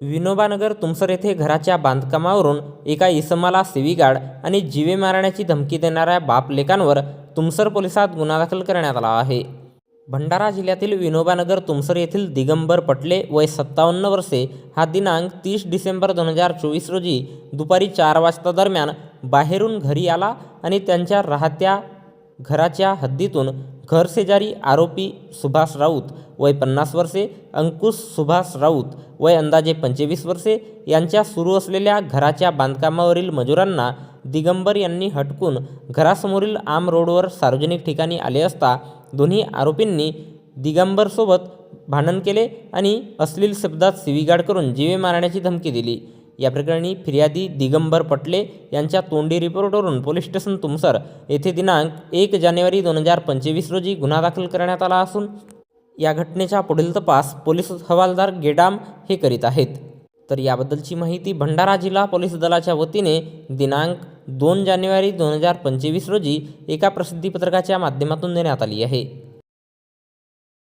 विनोबानगर तुमसर येथे घराच्या बांधकामावरून एका इसमाला शिवीगाळ आणि जीवे मारण्याची धमकी देणाऱ्या बापलेकांवर तुमसर पोलिसात गुन्हा दाखल करण्यात आला आहे. भंडारा जिल्ह्यातील विनोबानगर तुमसर येथील दिगंबर पटले वय सत्तावन्न वर्षे हा दिनांक तीस डिसेंबर दोन हजार चोवीस रोजी दुपारी चार वाजता दरम्यान बाहेरून घरी आला आणि त्यांच्या राहत्या घराच्या हद्दीतून घरशेजारी आरोपी सुभाष राऊत वय पन्नास वर्षे अंकुश सुभाष राऊत वय अंदाजे पंचवीस वर्षे यांच्या सुरू असलेल्या घराच्या बांधकामावरील मजुरांना दिगंबर यांनी हटकून घरासमोरील आम रोडवर सार्वजनिक ठिकाणी आले असता दोन्ही आरोपींनी दिगंबरसोबत भांडण केले आणि अश्लील शब्दात शिवीगाड करून जीवे मारण्याची धमकी दिली. या प्रकरणी फिर्यादी दिगंबर पटले यांच्या तोंडी रिपोर्टवरून पोलीस स्टेशन तुमसर येथे दिनांक एक जानेवारी दोन हजार पंचवीस रोजी गुन्हा दाखल करण्यात आला असून या घटनेचा पुढील तपास पोलीस हवालदार गेडाम हे करीत आहेत. तर याबद्दलची माहिती भंडारा जिल्हा पोलीस दलाच्या वतीने दिनांक दोन जानेवारी दोन हजार पंचवीस रोजी एका प्रसिद्धीपत्रकाच्या माध्यमातून देण्यात आली आहे.